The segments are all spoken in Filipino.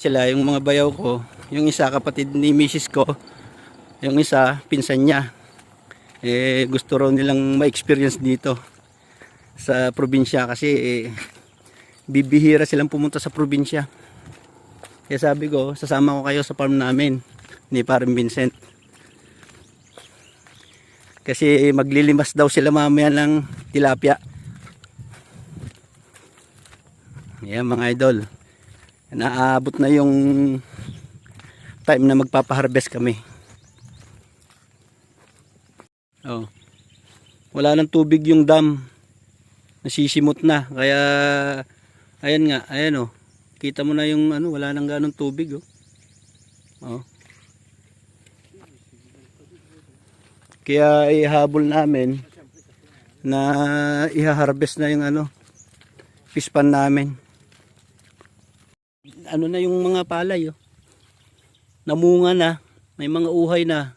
Sila, yung mga bayaw ko, yung isa kapatid ni misis ko, yung isa pinsan niya. Eh, gusto raw nilang ma-experience dito sa probinsya kasi eh, bibihira silang pumunta sa probinsya. Kaya sabi ko, sasama ko kayo sa farm namin ni Parang Vincent. Kasi maglilimas daw sila mamaya ng tilapia. Yan mga idol. Naabot na yung time na magpapaharvest kami. Oh. Wala nang tubig yung dam. Nasisimot na. Kaya ayan nga, ayan oh. Kita mo na yung ano, wala nang ganong tubig oh. Oh. Kaya ihabol namin na iha-harvest na yung ano, pispan namin. Ano na yung mga palay oh. Namunga na, may mga uhay na.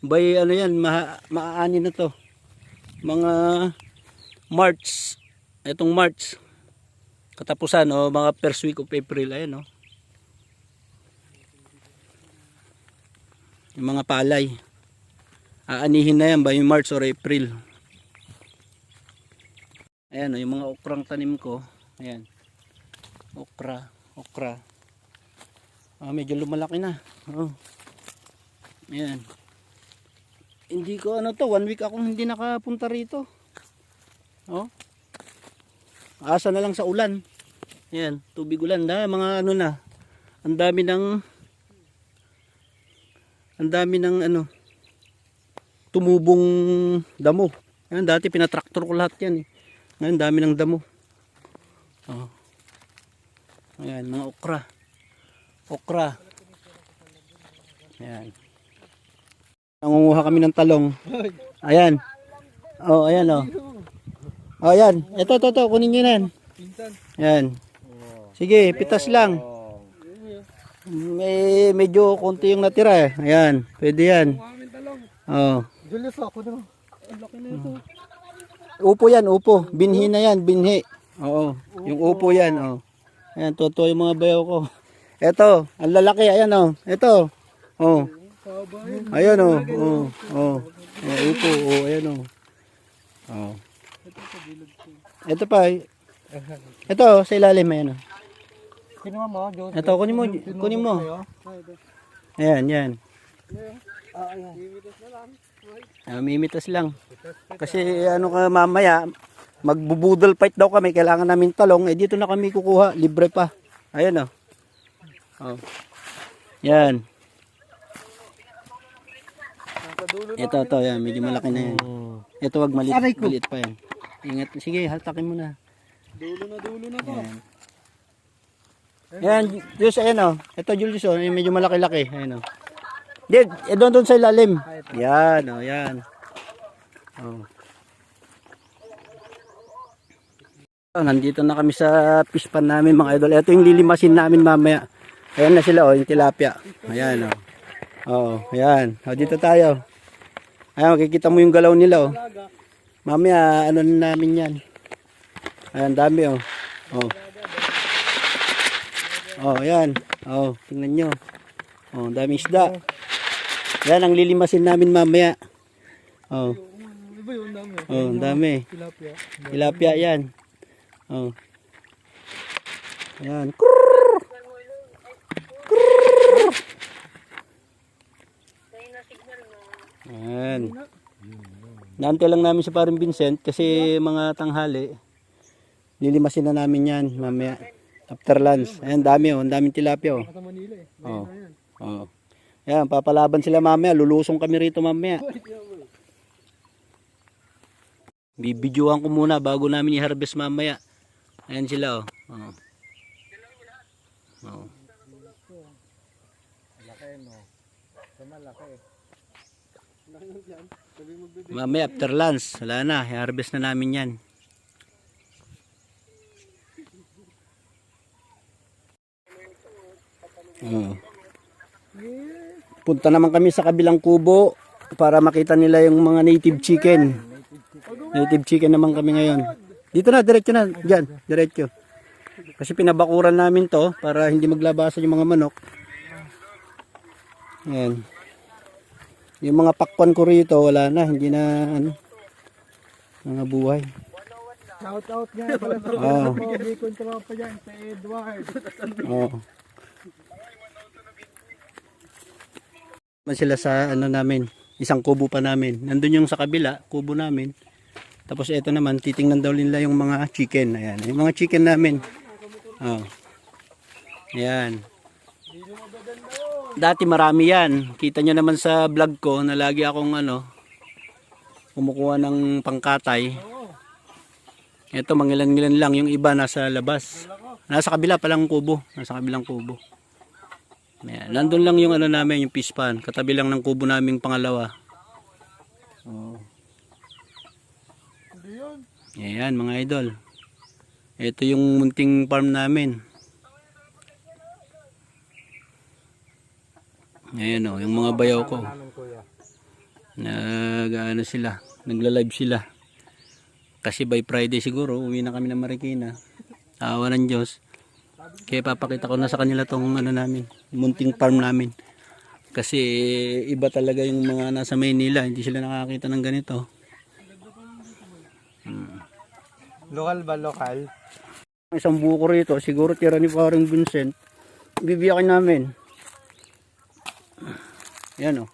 Bay ano yan, ma maaani na to. Mga March, itong March. Katapusan oh, mga first week of April ayan oh. Yung mga palay. Aanihin na yan yung March or April. Ayan oh, yung mga okrang tanim ko. Ayan. Okra, okra. Ah, medyo lumalaki na. Oh. Ayan. Hindi ko ano to, one week akong hindi nakapunta rito. Oh. Asa na lang sa ulan. Ayan, tubig ulan na, mga ano na. Ang dami ng ang dami ng ano tumubong damo. Ayan, dati pinatraktor ko lahat yan eh. Ngayon dami ng damo. Oh. Ayan, mga okra. Okra. Ayan. Nangunguha kami ng talong. Ayan. Oh, ayan oh. Oh, ayan. Ito, ito, ito. Kunin nyo yan. Ayan. Sige, pitas lang. May medyo konti yung natira eh. Ayan. Pwede yan. Oh. Julius, ako ito. Upo yan, upo. Binhi na yan, binhi. Oo. Yung upo yan, oh. Ayan, totoo yung mga bayaw ko. Ito, ang lalaki, ayan oh. Ito. Oh. Ayan oh. Oh. Oh. Oh, upo, oh, ayan oh. Oh. Ito pa. Ito, sa ilalim, ayan oh. Kinuha mo, Jones. Ito, kunin mo, kunin mo. Ayan, yan. Ah, ayan. Ah, mimitas lang. Kasi ano ka mamaya, magbubudol fight daw kami, kailangan namin talong, eh dito na kami kukuha, libre pa. Ayan oh. Oh. Yan. Ito, ito, yan, medyo malaki na yan. Ito wag maliit, maliit pa yan. Ingat, sige, haltakin mo na. Dulo na, dulo na to. Yan. Yan, Diyos, ayan oh. Ito, Julius, oh, medyo malaki-laki. Ayan oh. Di, eh, doon, doon sa ilalim. Yan, oh, yan. Oh. Oh, nandito na kami sa fish pan namin mga idol. Ito yung lilimasin namin mamaya. Ayan na sila oh, yung tilapia. Ayan oh. Oo, ayan. Oh, dito tayo. Ayan, makikita mo yung galaw nila oh. Mamaya ano na namin yan. Ayan, dami oh. Oh. Oh, ayan. Oh, tingnan nyo. Oh, dami isda. Yan ang lilimasin namin mamaya. Oh, oh, ang dami. Tilapia. Tilapia yan. Oh. Ayan. Ayan. Naantay lang namin sa parin Vincent kasi mga tanghali. Lilimasin na namin yan mamaya. After lunch. Ayan, dami oh. Ang daming tilapia oh. Oo. Oo. Ayan, papalaban sila mamaya. Lulusong kami rito mamaya. Bibidyoan ko muna bago namin i-harvest mamaya. Ayan sila oh. Oo. Oo. Laki no. Malaki. Mamaya after lunch, wala na. I-harvest na namin yan. Oo. Punta naman kami sa kabilang kubo para makita nila yung mga native chicken. Native chicken naman kami ngayon. Dito na, diretso na. Diyan, diretso. Kasi pinabakuran namin to para hindi maglabasan yung mga manok. Ayan. Yung mga pakwan ko rito, wala na. Hindi na, ano, mga buhay. Shout out nga pala sa Oo. mga Bicon tropa dyan, sa Edward. Oo. Man sila sa ano namin, isang kubo pa namin. Nandun yung sa kabila, kubo namin. Tapos ito naman, titingnan daw nila yung mga chicken. Ayan, yung mga chicken namin. Oh. Ayan. Dati marami yan. Kita nyo naman sa vlog ko na lagi akong ano, kumukuha ng pangkatay. Ito, mangilan-ngilan lang. Yung iba nasa labas. Nasa kabila palang kubo. Nasa kabilang kubo. Ayan. Nandun lang yung ano namin, yung fish pan. Katabi lang ng kubo naming pangalawa. Oh. Ayan mga idol. Ito yung munting farm namin. Ayan o, yung mga bayaw ko. Nag ano sila, nagla-live sila. Kasi by Friday siguro, uwi na kami ng Marikina. Awa ng Diyos. Kaya papakita ko na sa kanila tong ano namin, munting farm namin. Kasi iba talaga yung mga nasa Maynila, hindi sila nakakita ng ganito. Lokal ba lokal? isang buko rito, siguro tira ni parang Vincent. Bibiyakin namin. Yan o.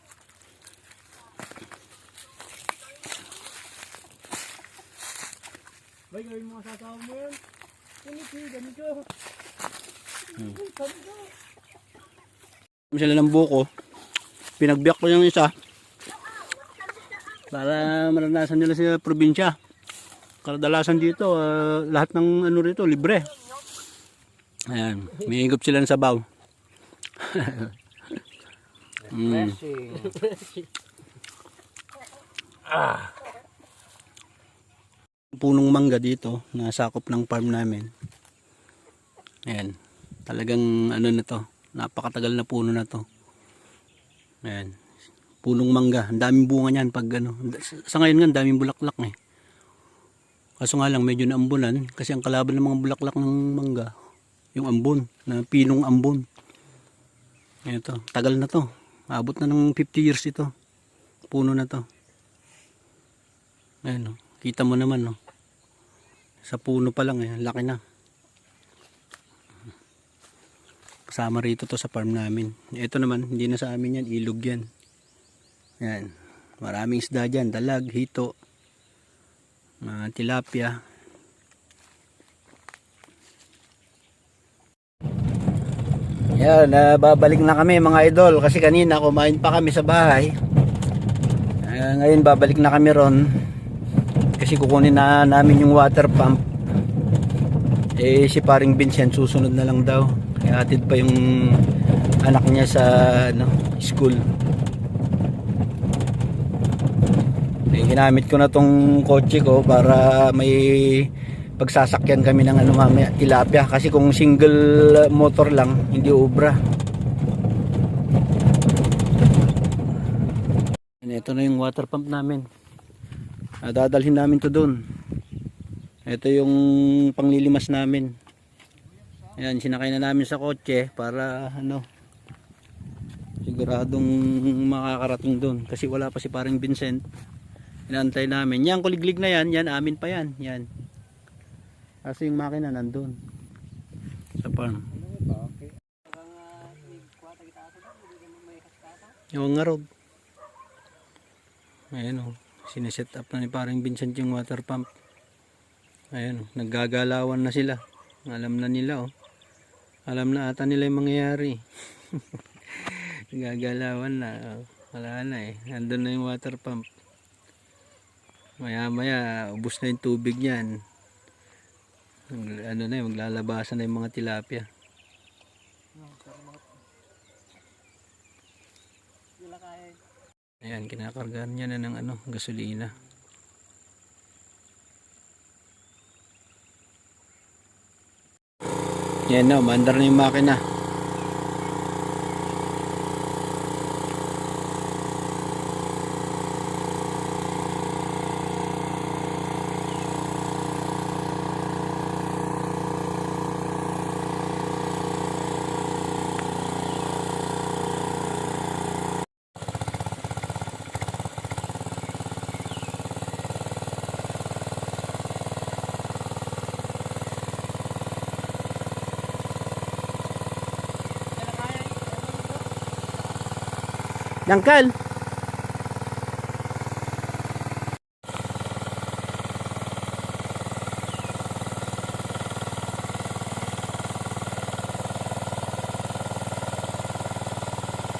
Bay, gawin mo kasama mo yan. Eh, ganito. Sila ng buko. Pinagbiyak ko yung isa. Para maranasan nila sa probinsya. Kadalasan dito, ah, lahat ng ano rito, libre. Ayan, may higop sila ng sabaw. mm. punong mangga dito nasakop ng farm namin ayan talagang ano na to napakatagal na puno na to ayan punong mangga ang daming bunga niyan pag ano sa ngayon nga daming bulaklak eh kaso nga lang medyo naambunan kasi ang kalaban ng mga bulaklak ng mangga yung ambon na pinong ambon ito tagal na to abot na ng 50 years ito puno na to ayan kita mo naman no sa puno pa lang eh, laki na. Kasama rito to sa farm namin. Ito naman, hindi na sa amin yan, ilog yan. Yan. Maraming isda dyan, dalag, hito, mga tilapia. Yan, babalik na kami mga idol kasi kanina kumain pa kami sa bahay. Ah, ngayon babalik na kami ron kasi kukunin na namin yung water pump eh si paring Vincent susunod na lang daw kaya atid pa yung anak niya sa ano, school eh, ginamit ko na tong kotse ko para may pagsasakyan kami ng ano mamaya tilapia kasi kung single motor lang hindi obra ito na yung water pump namin dadalhin namin to doon. Ito yung panglilimas namin. Ayan, sinakay na namin sa kotse para ano siguradong makakarating doon kasi wala pa si paring Vincent. Inaantay namin. Yan, kuliglig na yan. Yan, amin pa yan. Yan. Kasi yung makina nandun. Sa farm. Yung nga rog. Ayan o. Sineset up na ni paring Vincent yung water pump. Ayan o. Naggagalawan na sila. Alam na nila o. Alam na ata nila yung mangyayari. Naggagalawan na. oh. Wala na eh. Nandun na yung water pump. Maya maya ubos na yung tubig yan. Mag- Ano na yun, maglalabasan na yung mga tilapia. Ayan, kinakargahan niya na ng ano, gasolina. Yan na, mandar na yung makina. Yangkal.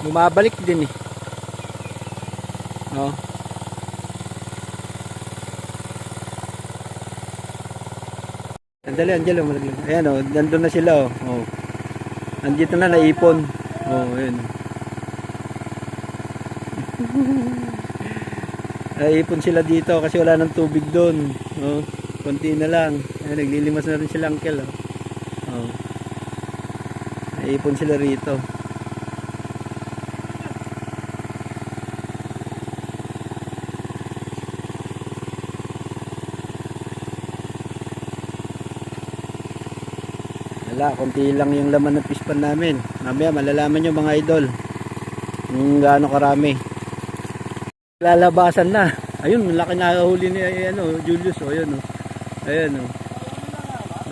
Bumabalik din eh. Oh. Andali, Angelo, malaglag. Ayan oh, nandun na sila oh. oh. Andito na naipon. Oh, ayan. naipon sila dito kasi wala nang tubig doon. Oh, konti na lang. Ayan, naglilimas na rin sila uncle oh. Oh. Naipon sila rito. Wala, konti lang yung laman ng pispan namin. Mamaya malalaman nyo mga idol. Kung gaano karami. Lalabasan na. Ayun, malaki na huli ni ay, ano, Julius. O, ayun, o. Ayun, o.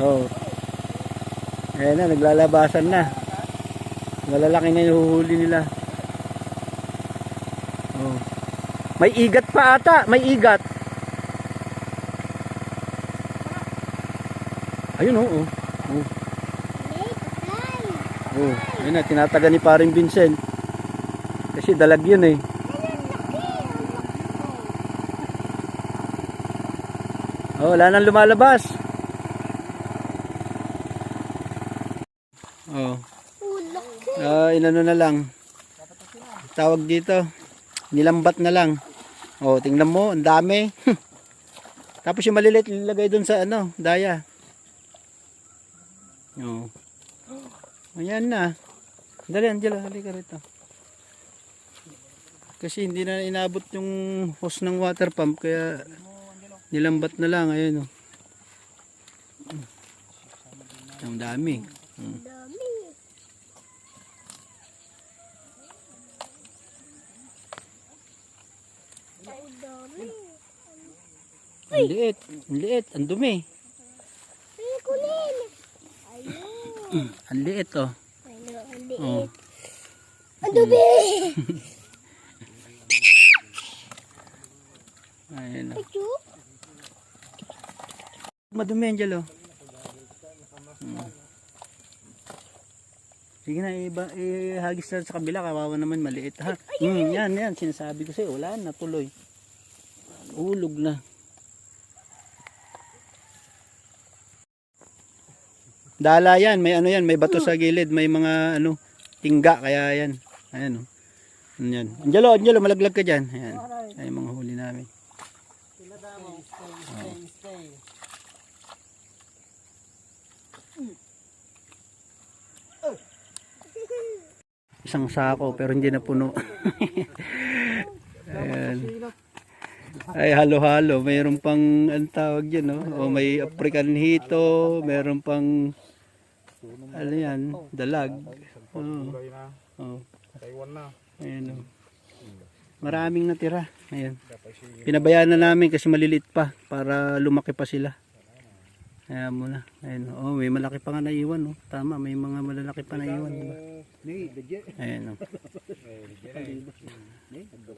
Oh. Ayan na, naglalabasan na. Malalaki na yung huhuli nila. Oh. May igat pa ata. May igat. Ayun, o. Oh, oh. Oh, yun na, tinataga ni paring Vincent. Kasi dalag yun eh. Oh, wala nang lumalabas. Oh. Ah, inano na lang. Tawag dito. Nilambat na lang. Oh, tingnan mo, ang dami. Tapos yung maliliit nilagay doon sa ano, daya. Oh. Ayan na. Dali, Angela, halika rito. Kasi hindi na inabot yung hose ng water pump kaya nilambat na lang. Ayun o. Ang dami. Hmm. Ang liit. Ang liit. Ang dumi. Ang liit oh. Oh. Ang dumi! Ayan oh. Madumi Angelo. Hmm. Sige na, iba, ihagis na sa kabila, kawawa naman, maliit ha. Hmm, yan, yan, sinasabi ko sa'yo, wala na, tuloy. Ulog na. Dala yan, may ano yan, may bato sa gilid, may mga ano, tingga, kaya yan. Ayan o. Oh. Yan. Angelo, Angelo, malaglag ka dyan. Ayan. Ayan yung mga huli namin. Isang sako pero hindi na puno. Ayan. Ay halo-halo, mayroon pang ang tawag yun, no? O may African hito, mayroon pang ano yan, dalag. Oo. Oh. Taiwan na. Ayan o. Maraming natira. Ayan. Pinabayaan na namin kasi maliliit pa para lumaki pa sila. Kaya muna. Ayan. Oh, may malaki pa nga naiwan. Oh. Tama, may mga malalaki pa naiwan. Diba? Ayan. Oh.